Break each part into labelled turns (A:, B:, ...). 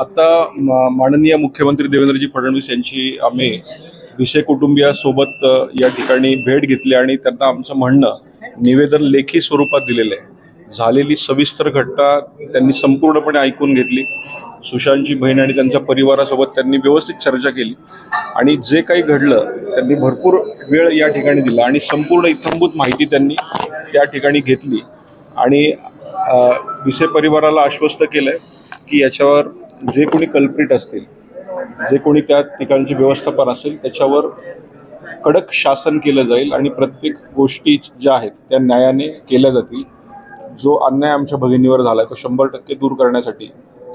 A: आता माननीय मुख्यमंत्री देवेंद्रजी फडणवीस यांची आम्ही विषय कुटुंबियासोबत या ठिकाणी भेट घेतली आणि त्यांना आमचं म्हणणं निवेदन लेखी स्वरूपात दिलेलं आहे. झालेली सविस्तर घटना त्यांनी संपूर्णपणे ऐकून घेतली. सुशांतची बहीण आणि त्यांच्या परिवारासोबत त्यांनी व्यवस्थित चर्चा केली. आणि जे काही घडलं त्यांनी भरपूर वेळ या ठिकाणी दिला आणि संपूर्ण इत्थंभूत माहिती त्यांनी त्या ठिकाणी घेतली. आणि विषय विसे परिवाराला आश्वस्त केलंय की याच्यावर जे कोणी कल्प्रिट असतील जे कोणी त्या ठिकाणचे व्यवस्थापन असेल त्याच्यावर कडक शासन केलं जाईल आणि प्रत्येक गोष्टी ज्या आहेत त्या न्यायाने केल्या जातील. जो अन्याय आमच्या भगिनीवर झाला तो शंभर टक्के दूर करण्यासाठी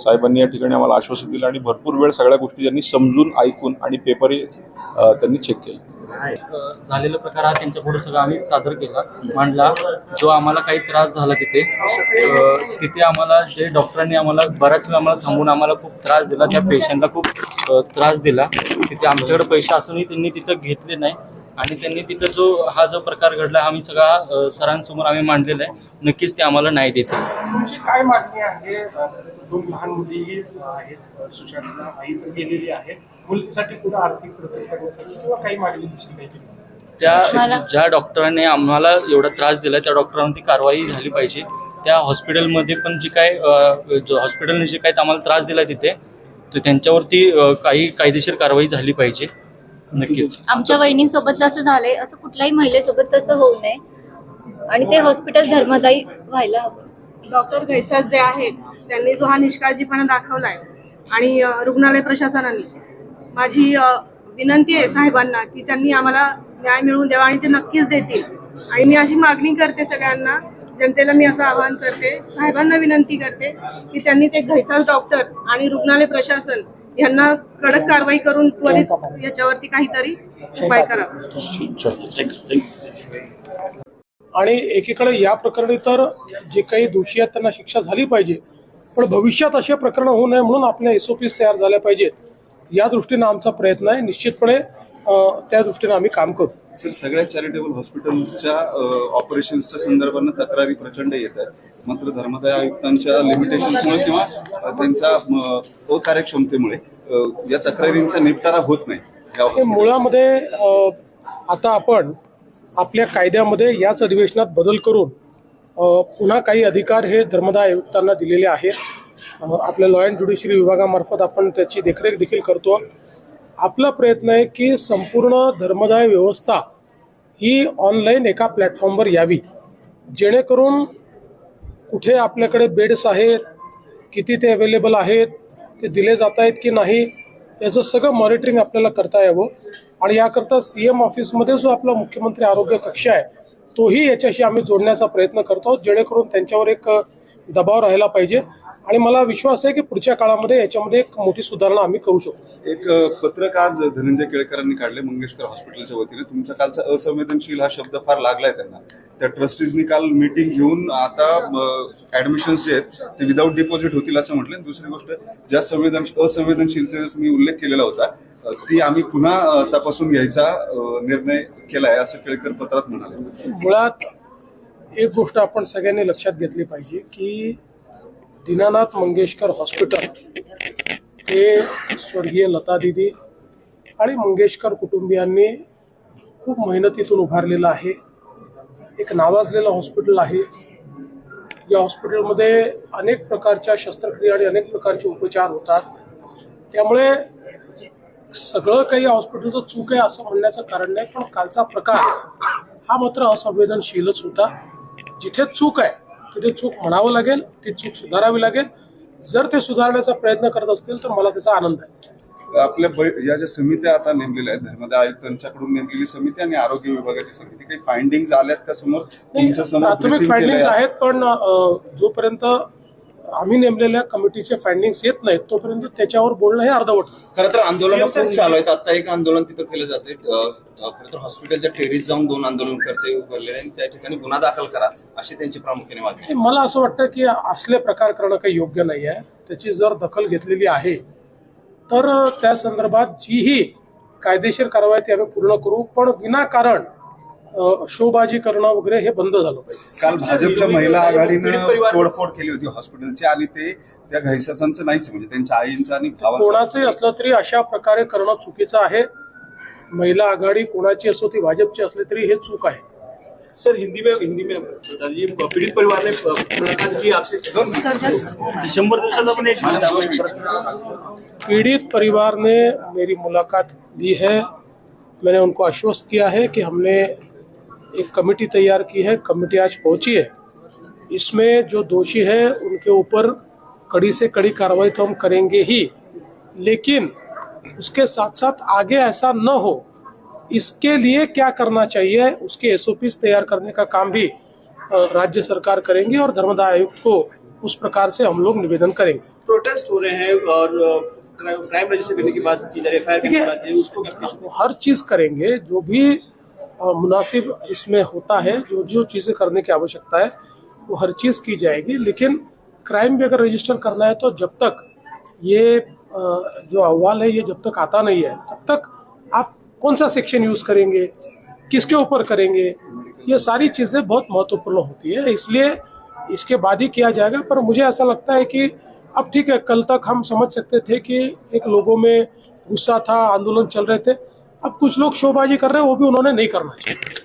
A: साहेबांनी या ठिकाणी आम्हाला आश्वासन दिलं आणि भरपूर वेळ सगळ्या गोष्टी त्यांनी समजून ऐकून आणि पेपरही त्यांनी चेक केले.
B: झालेला प्रकार हा त्यांच्या पुढे सगळं आम्ही सादर केला मांडला. जो आम्हाला काही त्रास झाला तिथे तिथे आम्हाला जे डॉक्टरांनी आम्हाला बराच वेळ आम्हाला थांबून आम्हाला खूप त्रास दिला त्या पेशंटला खूप त्रास दिला. तिथे आमच्याकडे पैसे असूनही त्यांनी तिथं घेतले नाही. आणि त्यांनी तिथं जो हा जो प्रकार घडला आम्ही सगळा सरांसमोर आम्ही मांडलेला आहे. नक्कीच ते आम्हाला नाही देते
C: तुमची काय मागणी आहे? दोन लहान मुली आहेत सुशांतला आई तर गेलेली आहे. मुलीसाठी आर्थिक प्रगती करण्यासाठी किंवा काही मागणी दुसरी काही केली?
B: त्या ज्या डॉक्टरांनी आम्हाला एवढा त्रास दिला त्या डॉक्टरांवरती कारवाई झाली पाहिजे. त्या हॉस्पिटलमध्ये पण जी काय हॉस्पिटलने जे काय आम्हाला त्रास दिला तिथे तर त्यांच्यावरती काही कायदेशीर कारवाई झाली पाहिजे. नक्कीच.
D: आमच्या वहिनींसोबत तसं झालंय असं कुठल्याही महिलेसोबत तसं होऊ नये. आणि ते हॉस्पिटल धर्मदायी व्हायला हवं.
E: डॉक्टर घैसास जे आहेत त्यांनी जो हा निष्काळजीपणा दाखवलाय आणि अ, रुग्णालय प्रशासनाने माझी अ, विनंती आहे साहेबांना की त्यांनी आम्हाला न्याय मिळवून द्यावा आणि ते नक्कीच देतील. आणि मी अशी मागणी करते सगळ्यांना जनतेला मी असं आवाहन करते साहेबांना विनंती करते की त्यांनी ते घैसास डॉक्टर आणि रुग्णालय प्रशासन यांना कडक कारवाई करून त्वरित याच्यावरती काहीतरी उपाय करावा
C: आणि एकीकडे या प्रकरणी तर जे काही दोषी आहेत त्यांना शिक्षा झाली पाहिजे पण भविष्यात असे प्रकरण होऊ नये म्हणून आपल्या एस ओ पीज तयार झाल्या पाहिजेत. या दृष्टीनं आमचा प्रयत्न आहे. निश्चितपणे त्या दृष्टीनं आम्ही काम करू.
F: सर सगळ्या चॅरिटेबल हॉस्पिटल्सच्या ऑपरेशन्सच्या संदर्भानं तक्रारी प्रचंड येत आहेत. मात्र धर्मदाय आयुक्तांच्या लिमिटेशन्समुळे किंवा त्यांच्या अकार्यक्षमतेमुळे या तक्रारींचा निपटारा होत नाही.
C: हे मुळामध्ये आता आपण आपल्या कायद्यामध्ये याच अधिवेशनात बदल करून पुन्हा काही अधिकार हे धर्मदाय आयुक्तांना दिलेले आहेत. आपल्या लॉ अँड ज्युडिशरी विभागामार्फत आपण त्याची देखरेख देखील करतो. आपला प्रयत्न आहे की संपूर्ण धर्मदाय व्यवस्था ही ऑनलाईन एका प्लॅटफॉर्मवर यावी. जेणेकरून कुठे आपल्याकडे बेड्स आहेत किती ते अवेलेबल आहेत ते दिले जात आहेत की नाही याचं सगळं मॉनिटरिंग आपल्याला करता यावं. आणि याकरता सी एम ऑफिसमध्ये जो आपला मुख्यमंत्री आरोग्य कक्ष आहे तोही याच्याशी आम्ही जोडण्याचा प्रयत्न करतो आहोत, जेणेकरून त्यांच्यावर एक दबाव राहिला पाहिजे. आणि मला विश्वास आहे की पुढच्या काळामध्ये याच्यामध्ये एक मोठी सुधारणा आम्ही करू शकतो
F: एक पत्रक आज धनंजय केळकरांनी काढले मंगेशकर हॉस्पिटलच्या वतीने. तुमचा कालचा असंवेदनशील हा शब्द फार लागलाय त्यांना. त्या ट्रस्टीजनी काल मीटिंग घेऊन आता ऍडमिशन्स जे आहेत ते विदाऊट डिपॉझिट होतील असं म्हटलं दुसरी गोष्ट ज्या संवेदन असंवेदनशीलतेचा तुम्ही उल्लेख केलेला होता ती आम्ही पुन्हा तपासून घ्यायचा निर्णय केलाय असं केळकर पत्रात म्हणाले.
C: मुळात एक गोष्ट आपण सगळ्यांनी लक्षात घेतली पाहिजे की दीनानाथ मंगेशकर हॉस्पिटल. हे स्वर्गीय लता दिदी आणि मंगेशकर कुटुंबियांनी खूप मेहनतीतून उभारलेलं आहे. एक नावाजलेलं हॉस्पिटल आहे. या हॉस्पिटलमध्ये अनेक प्रकारच्या शस्त्रक्रिया आणि अनेक प्रकारचे उपचार होतात. त्यामुळे सगळं काही या हॉस्पिटलचं चूक आहे असं म्हणण्याचं कारण नाही पण कालचा प्रकार हा मात्र असंवेदनशीलच होता. जिथे चूक आहे तिथे चूक म्हणावं लागेल ती चूक सुधारावी लागेल. जर ते सुधारण्याचा प्रयत्न करत असतील तर मला त्याचा आनंद आहे.
F: आपल्या बै- या ज्या समित्या आता नेमलेल्या आहेत धर्मदाय आयुक्तांच्याकडून नेमलेली समिती आणि आरोग्य विभागाची समिती काही फाइंडिंग आल्यात का समोर? तुमच्यासमोर
C: प्राथमिक फायंडिंग
F: केलंय?
C: आहेत. पण जोपर्यंत आम्ही नेमलेल्या कमिटीचे फायंडिंग्स येत नाहीत तोपर्यंत त्याच्यावर बोलणं हे अर्धवट.
G: खरं तर आंदोलन खूप चालू आहेत. आता एक आंदोलन तिथं केलं जाते खरं तर हॉस्पिटलच्या टेरीस जाऊन दोन आंदोलन करते उभारलेले आणि त्या ठिकाणी गुन्हा दाखल करा अशी त्यांची प्रामुख्याने मागणी.
C: मला असं वाटतं की असले प्रकार करणं काही योग्य नाही आहे त्याची जर दखल घेतलेली आहे तर त्या संदर्भात जीही कायदेशीर कारवाई ती आम्ही पूर्ण करू पण विनाकारण शोबाजी करणं वगैरे हे बंद झालं पाहिजे.
F: काल भाजपच्या महिला आघाडीनं तोडफोड केली होती हॉस्पिटलची आणि ते त्या घैसासांचं नाहीच म्हणजे त्यांच्या आईंचं आणि भावाचं.
C: कोणाचंही असलं तरी अशा प्रकारे करणं चुकीचं आहे. महिला आघाडी कोणाची असो ती भाजपची असली तरी हे चूक आहे.
H: सर हिंदी में हिंदी में पीड़ित परिवार ने मुलाकात की आपसे दिसंबर दिवसाचा पण एक
C: पीड़ित परिवार ने मेरी मुलाकात दी है। मैंने उनको आश्वस्त किया है कि हमने एक कमेटी तैयार की है कमेटी आज पहुँची है। इसमें जो दोषी है उनके ऊपर कड़ी से कड़ी कार्रवाई तो हम करेंगे ही लेकिन उसके साथ साथ आगे ऐसा न हो इसके लिए क्या करना चाहिए उसके एस तैयार करने का काम भी राज्य सरकार करेंगे और धर्मदाय आयुक्त को उस प्रकार से हम लोग निवेदन करेंगे।
H: प्रोटेस्ट हो रहे हैं और क्राइम रजिस्टर करने की बात की जा रही है उसको
C: हर चीज़ करेंगे जो भी अ, मुनासिब इसमें होता है जो जो चीज़ें करने की आवश्यकता है वो हर चीज़ की जाएगी। लेकिन क्राइम भी अगर रजिस्टर करना है तो जब तक ये जो अहवाल है ये जब तक आता नहीं है तब तक आप कौन सा सेक्शन यूज़ करेंगे किसके ऊपर करेंगे ये सारी चीज़ें बहुत महत्वपूर्ण होती है। इसलिए इसके बाद ही किया जाएगा पर मुझे ऐसा लगता है कि अब ठीक है कल तक हम समझ सकते थे कि एक लोगों में गुस्सा था आंदोलन चल रहे थे अब कुछ लोग शोबाजी कर रहे हैं वो भी उन्होंने नहीं करना चाहिए